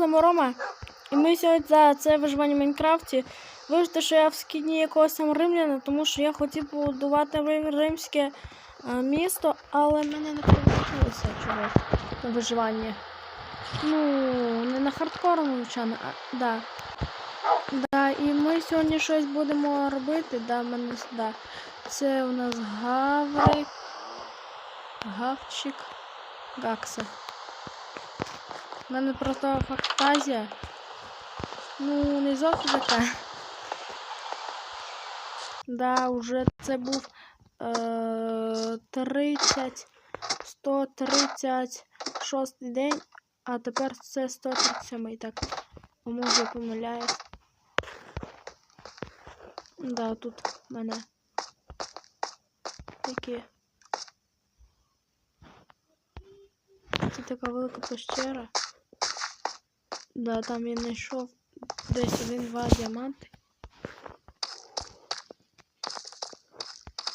вами Рома. І ми сьогодні за це виживання в Майнкрафті. Вижте, що я в скіні якогось там римляна, тому що я хотів побудувати римське е, місто, але мене не вийшло чогось на виживання. Ну, не на хардкорному, звичайно, а да. Да, і ми сьогодні щось будемо робити. Да, мене да. Це у нас Гаврик, Гавчик, Гакса. У мене просто фантазія. Ну, не зовсім така. Да, уже це був е, 30, 136 день, а тепер це 137 так. Може я помиляюсь. Да, тут в мене такі. Це така велика пещера. Да, там я знайшов десь один-два діаманти.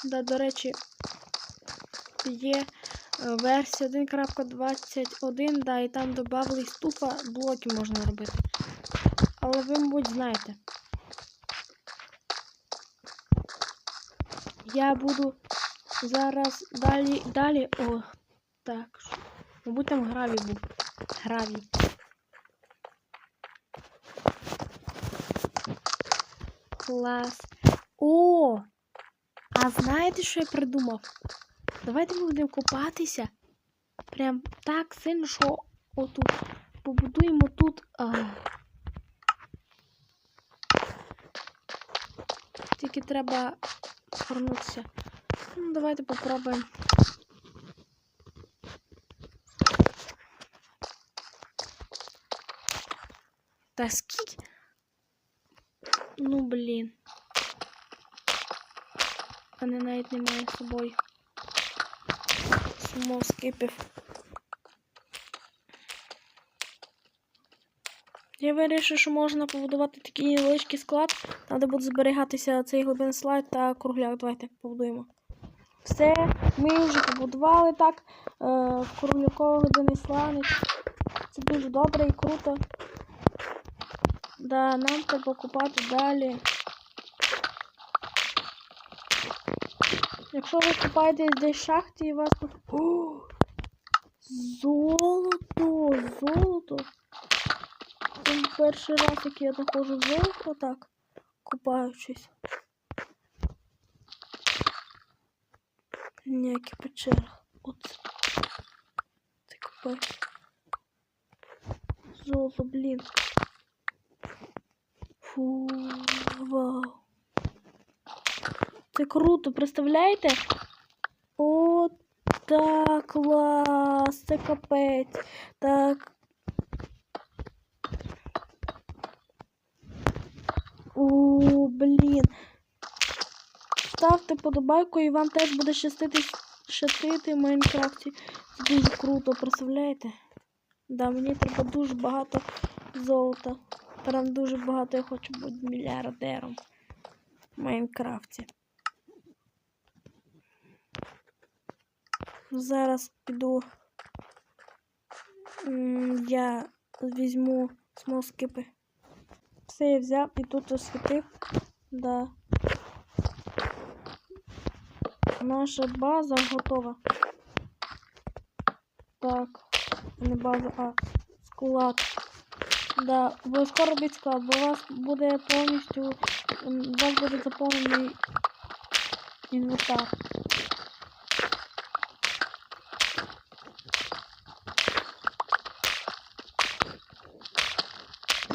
Да, до речі, є е, версія 1.21, да, і там додали із туфа блоки можна робити. Але ви, мабуть, знаєте. Я буду зараз далі, далі, о, так, мабуть, там гравій був. Гравій. Клас. О! А знаєте, що я придумав? Давайте ми будемо купатися. Прям так сильно, що отут. Побудуємо тут. А... Тільки треба повернутися. Ну, давайте попробуємо. Та скільки? Ну, блін. Мене навіть немає з собою. Смоскипів. Я вирішив, що можна побудувати такий невеличкий склад, де буде зберігатися цей глибинний слайд та кругляк. Давайте побудуємо. Все, ми вже побудували так. Е, кругляковий глибинний слайд. Це дуже добре і круто. Да, нам треба купати далі. Якщо ви купаєтесь десь в шахті і у вас тут. О! Золото! Золото! Це перший раз, як я знаходжу золото так, купаючись. Ніякі печери. От. Ти купаєш. Золото, блін. Фу, вау. Це круто, представляєте? О, так, клас, це капець. Так. О, блін. Ставте подобайку і вам теж буде щастити щастити в Майнкрафті. Це дуже круто, представляєте? Да, мені треба дуже багато золота. Прям дуже багато я хочу бути мільярдером в Майнкрафті. Зараз піду. Я візьму смоскипи. Все я взяв і тут освітив. Да. Наша база готова. Так. Не база, а склад. Да, обов'язково робіть склад, бо у вас буде повністю. У вас буде заповнений інвентар.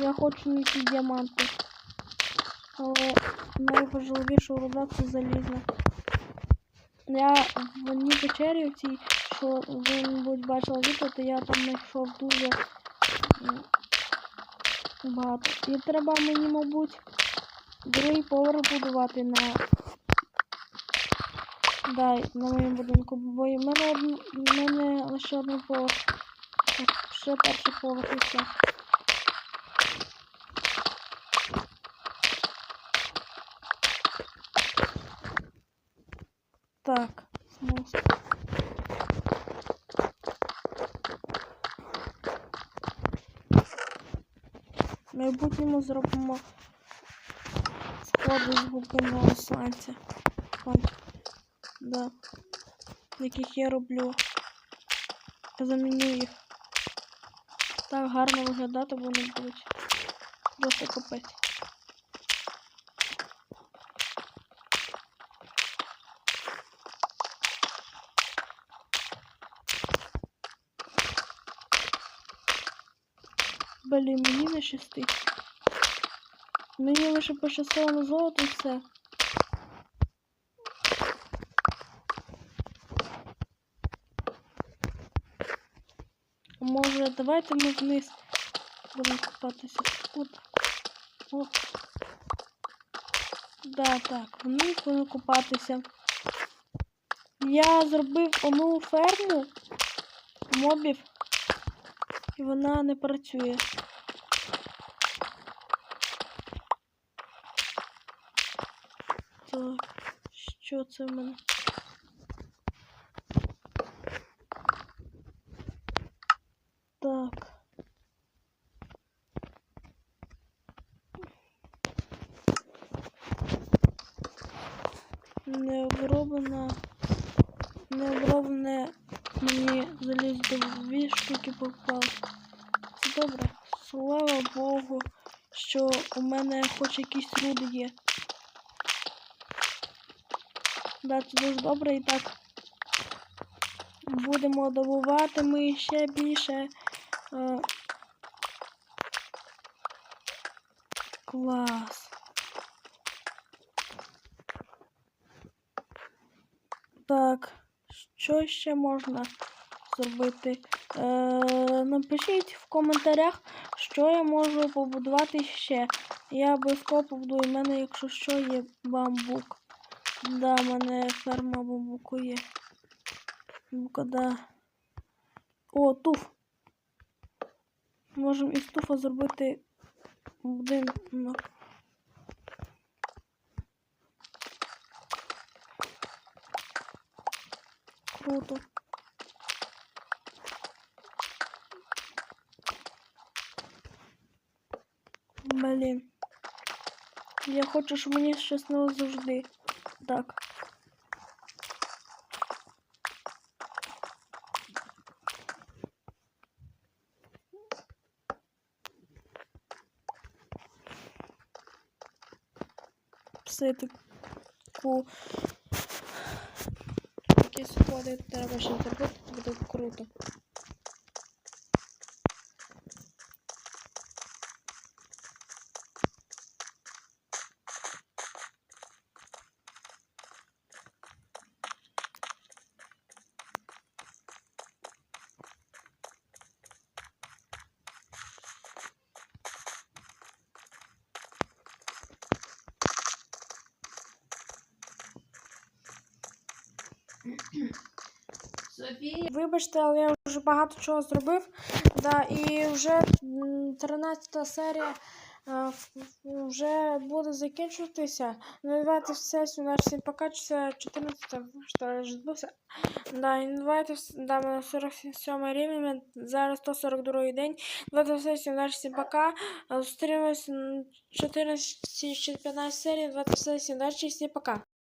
Я хочу знайти діаманти. Але найважливіша руда це залізна. Я в одній печері цій, що ви, мабуть, бачили відео, то я там знайшов дуже багато. І треба мені, мабуть, другий поверх будувати на. Да, на моєму будинку, бо в мене, в мене лише один поверх. Ще перший поверх і все. Так, смысл. В майбутньому зробимо складу з глибинного сланця. Да. Яких я роблю. Заміню їх. Так гарно виглядати вони будуть. Просто капець. Блін, мені не щастить. Мені лише пощастило на золото і все. Може, давайте ми вниз будемо купатися. От. От. Да, так, вниз будемо купатися. Я зробив одну ферму мобів, і вона не працює. Так, що це в мене? Так. Не оброблена. Не оброблене мені заліз до дві штуки попало. Це добре. Слава Богу, що у мене хоч якісь руди є. Да, це дуже добре і так. Будемо добувати ми ще більше. Е... Клас. Так, що ще можна зробити? Е, напишіть в коментарях, що я можу побудувати ще. Я обов'язково побудую. У мене, якщо що, є бамбук. Да, в мене ферма бамбуку є. Ну-ка, да. О, туф. Можемо із туфа зробити будинок. Круто. Блін. Я хочу, щоб мені щастило завжди. Так. Все таку такі сходи треба ще зробити, буде круто. Софія. Вибачте, але я вже багато чого зробив. Да, і вже м, 13 серія е, в- в- вже буде закінчуватися. Не давайте сесію наш всім пока, чи це 14 що я вже. Да, і давайте да, мене 47 рівень, зараз 142 день. Давайте сесію наш всім пока. Е, Зустрінемось 14 чи 15 серії, давайте сесію наш всім пока.